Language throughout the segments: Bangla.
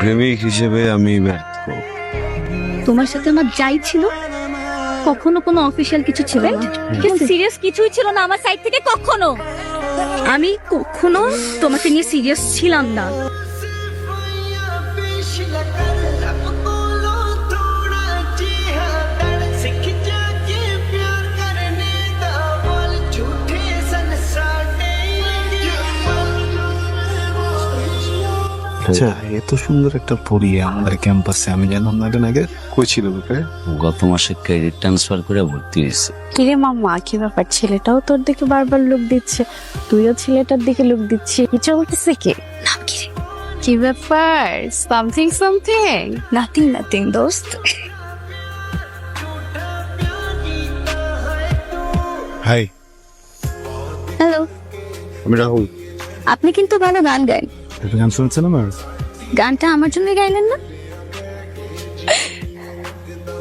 প্রেমিক হিসেবে আমি ব্যর্থ। তোমার সাথে আমার যাই ছিল? কখনো কোনো অফিসিয়াল কিছু ছিল? না সিরিয়াস কিছুই ছিল না আমার সাইড থেকে কখনো? আমি কখনো তোমাকে নিয়ে সিরিয়াস ছিলাম না। আচ্ছা এত সুন্দর একটা পড়ি আমাদের ক্যাম্পাসে। আমি জানলাম না এটা আগে কই ছিল ব্যাপারে গত মাসে ক্রেডিট ট্রান্সফার করে ভর্তি হয়েছে। কিরে মাম্মা কি ব্যাপার? ছেলেটাও তোর দিকে বারবার লুক দিচ্ছে। তুইও ছেলেটার দিকে লুক দিচ্ছিস। কি চলতেছে কি? নাম কি কি ব্যাপার? সামথিং সামথিং নাথিং নাথিং দোস্ত। হাই হ্যালো আমি রাহুল। আপনি কিন্তু ভালো গান গান একটা গান শুনছেন আমার? গানটা আমার জন্য গাইলেন না?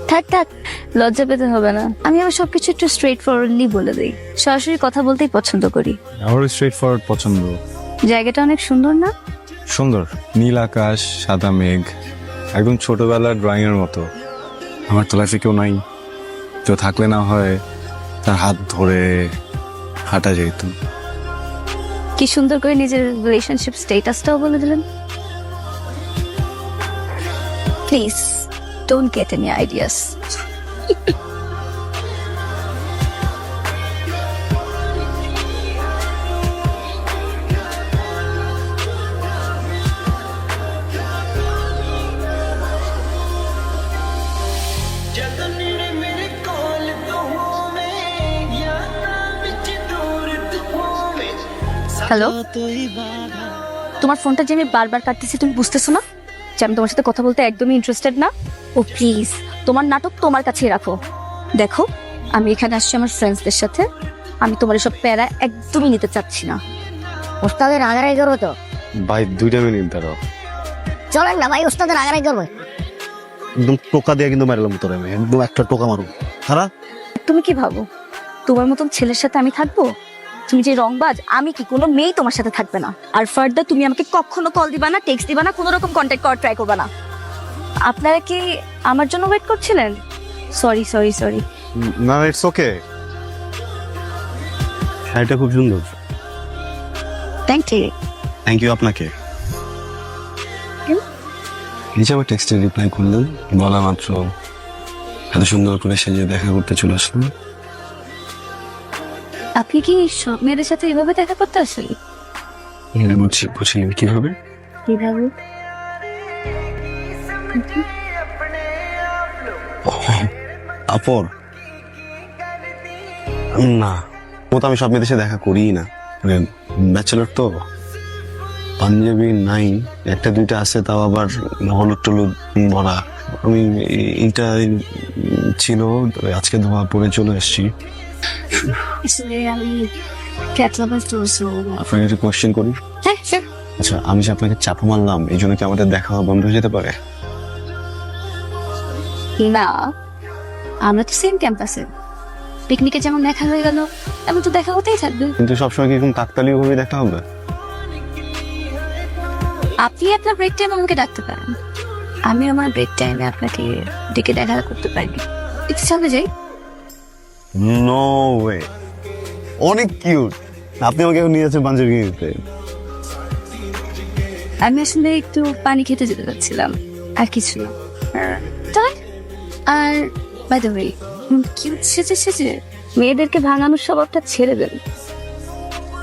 থাক থাক লজ্জা পেতে হবে না। আমি আমার সবকিছু একটু স্ট্রেট ফরওয়ার্ডলি বলে দিই। সরাসরি কথা বলতেই পছন্দ করি। আমার স্ট্রেট ফরওয়ার্ড পছন্দ। জায়গাটা অনেক সুন্দর না? সুন্দর। নীল আকাশ সাদা মেঘ একদম ছোটবেলার ড্রয়িং এর মতো। আমার তো লাইফে কেউ নাই। কেউ থাকলে না হয় তার হাত ধরে হাঁটা যেত। কি সুন্দর করে নিজের রিলেশনশিপ স্টেটাসটাও বলে দিলেন। Please don't get any ideas hello তোমার ফোনটা যে আমি বারবার কাটতেছি তুমি বুঝতেছো না? যে আমি তোমার সাথে কথা বলতে একদমই ইন্টারেস্টেড না? ও প্লিজ তোমার নাটক তোমার কাছেই রাখো। দেখো আমি এখানে আসছি আমার ফ্রেন্ডসদের সাথে। আমি তোমার এসব প্যারা একদমই নিতে চাচ্ছি না। ওস্তাদের আগারাই করব তো। ভাই দুইটা মিনিট দাঁড়াও। চলেন না ভাই ওস্তাদের আগারাই করব। একদম টোকা দিয়ে কিন্তু মারলাম তোর আমি একদম একটা টোকা মারু খারা তুমি কি ভাবো? তোমার মতন ছেলের সাথে আমি থাকব? তুমি যে রংবাজ আমি কি কোনো মেয়ে তোমার সাথে থাকবে না? আর ফার্দার তুমি আমাকে কখনো কল দিবা না টেক্সট দিবা না কোনো রকম কন্ট্যাক্ট করার ট্রাই করবা না। আপনারা কি আমার জন্য ওয়েট করছিলেন? সরি সরি সরি না ইটস ওকে শাড়িটা খুব সুন্দর। থ্যাংক ইউ থ্যাংক ইউ আপনাকে। এই যে আমার টেক্সটে রিপ্লাই করলেন। বলা মাত্র এত সুন্দর করে সেজে দেখা করতে চলে আসলাম। আপনি কি সব মেয়েদের সাথে এভাবে দেখা করতে আসেন? বুঝছি বুঝলেন কীভাবে কীভাবে আপর। না ও তো আমি সব মেয়েদের সাথে দেখা করিই না। মানে ব্যাচেলর তো। পাঞ্জাবি নাই একটা দুইটা আছে তাও আবার হলুদ টলুদ ভরা। আমি এইটা ছিল আজকে ধোয়া পরে চলে এসেছি আসলে আমি ক্যাট তো আপনাকে একটা কোয়েশ্চেন করি? হ্যাঁ sure. আচ্ছা আমি যে আপনাকে চাপা মারলাম এই জন্য কি আমাদের দেখা হওয়া বন্ধ হয়ে যেতে পারে? না আমরা তো সেম ক্যাম্পাসে পিকনিকে যেমন দেখা হয়ে গেল এমন তো দেখা হতেই থাকবে। কিন্তু সবসময় কি এরকম কাকতালীয় ভাবে দেখা হবে? আপনি আপনার ব্রেক টাইম আমাকে ডাকতে পারেন। আমি আমার ব্রেক টাইমে আপনাকে ডেকে দেখা করতে পারি। একটু সামনে যাই। নো ওয়ে অনেক কিউট আপনি আমাকে নিয়ে যাচ্ছেন পাঞ্জাবি কিনতে। আমি আসলে একটু পানি খেতে যেতে যাচ্ছিলাম আর কিছু না। আর বাই দ্য ওয়ে কিউট সেজে সেজে মেয়েদেরকে ভাঙানোর স্বভাবটা ছেড়ে দেন।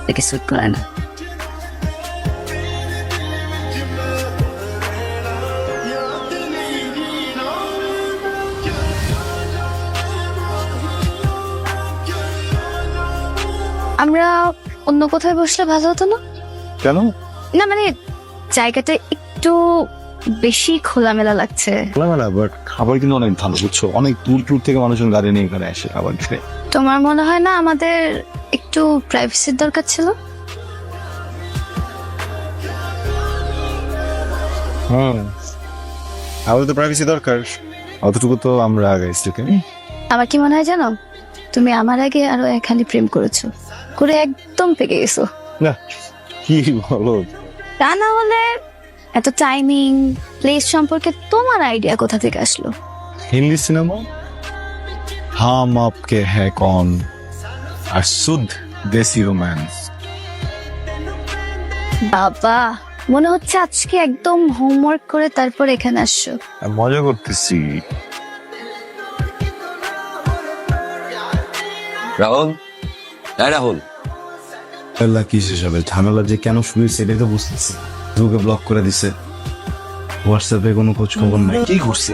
দেখে সুট করে না। আমরা অন্য কোথায় বসলে ভালো হতো না? কেন? না মানে জায়গাটা একটু বেশি খোলামেলা লাগছে। খোলামেলা বাট খাবার কিন্তু অনেক ভালো বুঝছ? অনেক দূর দূর থেকে মানুষজন গাড়ি নিয়ে এখানে আসে খাবার খেতে তোমার মনে হয় না আমাদের একটু প্রাইভেসির দরকার ছিল? হ্যাঁ আমাদের তো প্রাইভেসি দরকার। অতটুকু তো আমরা আগে আমার কি মনে হয় জানো? তুমি আমার আগে আরও একখানি প্রেম করেছ। করে একদম পেকে গেছো। না কি বলো? তা না হলে এত টাইমিং প্লেস সম্পর্কে তোমার আইডিয়া কোথা থেকে আসলো? হিন্দি সিনেমা হাম আপকে হ্যাঁ কন? আর শুদ্ধ দেশি রোম্যান্স বাবা মনে হচ্ছে আজকে একদম হোমওয়ার্ক করে তারপর এখানে আসছো। মজা করতেছি। রাহুল রাহুল। আল্লাহ কি হিসাবে ঝামেলা যে কেন শুরু সেটাই তো বুঝতেছি। তোকে ব্লক করে দিছে। হোয়াটসঅ্যাপে কোনো খোঁজ খবর নাই। কি করছে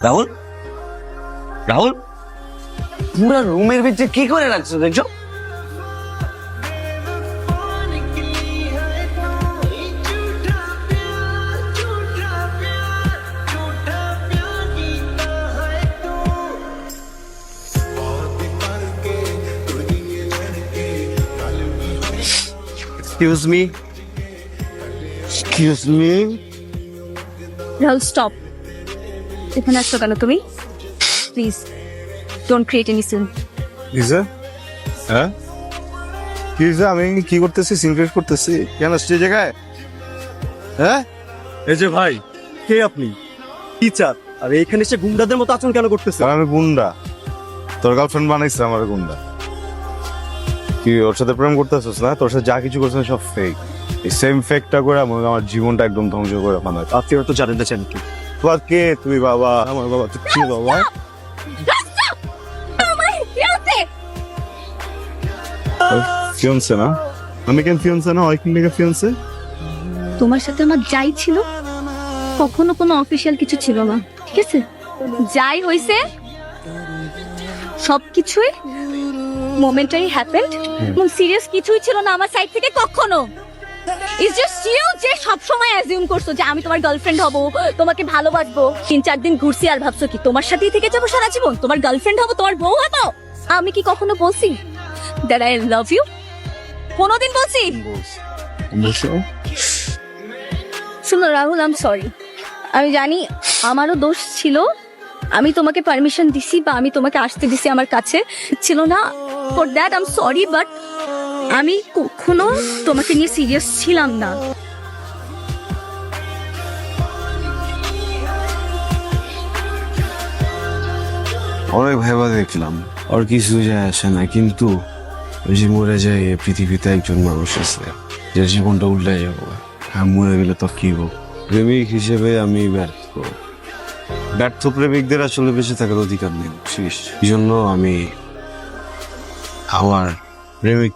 রাহুল? রাহুল? পুরো রুমের ভিতরে কি করে রাখছো দেখছ? Excuse me excuse me Rahul stop এখানে আসছো কেন তুমি? Please don't create any scene কিসে হ্যাঁ? কিসে আমি কি করতেছি? সিনক্রেট করতেছি। কেন আসছি এই জায়গায়? হ্যাঁ? এই যে ভাই কে আপনি? টিচার আর এখানে এসে গুন্ডাদের মতো আচরণ কেন করতেছে আমি গুন্ডা। তোর গার্লফ্রেন্ড বানাইছে আমার গুন্ডা। কি ওর সাথে প্রেম করতেছিস না? তোর সাথে যা কিছু করছিস সব ফেক এই সেম ফেকটা করে মনে আমার জীবনটা একদম ধ্বংস করে বানাই। আপনি তো জানেন না চান কি। তোমার কে তুমি বাবা আমার বাবা তুই কি বাবা ফিয়ন্সে না আমি কেন ফিয়ন্সে না ওই কিন লেগে ফিয়ন্সে তোমার সাথে আমার যাই ছিল কখনো কোনো অফিসিয়াল কিছু ছিল না ঠিক আছে? যাই হইছে সবকিছুই মোমেন্টারি হ্যাপেন্ড এবং সিরিয়াস কিছুই ছিল না আমার সাইড থেকে কখনো। ইটস জাস্ট ইউ যে সব সময় অ্যাজিউম করছ যে আমি তোমার গার্লফ্রেন্ড হব তোমাকে ভালোবাসবো। তিন চার দিন ঘুরছি আর ভাবছ কি তোমার সাথেই থেকে যাব সারা জীবন? তোমার গার্লফ্রেন্ড হব তোমার বউ হব? আমি কি কখনো বলছি দ্যাট আই লাভ ইউ কোনোদিন বলছি? শুনো রাহুল আম সরি আমি জানি আমারও দোষ ছিল আমি তোমাকে পারমিশন দিছি বা আমি তোমাকে আসতে দিছি আমার কাছে। ছিল না for that I'm sorry but আমি কখনো তোমাকে নিয়ে সিরিয়াস ছিলাম না। অনেক ভেবা দেখলাম। আর কিছু যায় আসে না, কিন্তু ওই যে মরে যায় এ পৃথিবীতে একজন মানুষ আছে, যে জীবনটা উল্টে যাব। হ্যাঁ মরে গেলে তো কি হোক প্রেমিক হিসেবে আমি ব্যর্থ। ব্যর্থ প্রেমিকদের আসলে বেঁচে থাকার অধিকার নেই শেষ এই জন্য আমি আমার প্রেমিক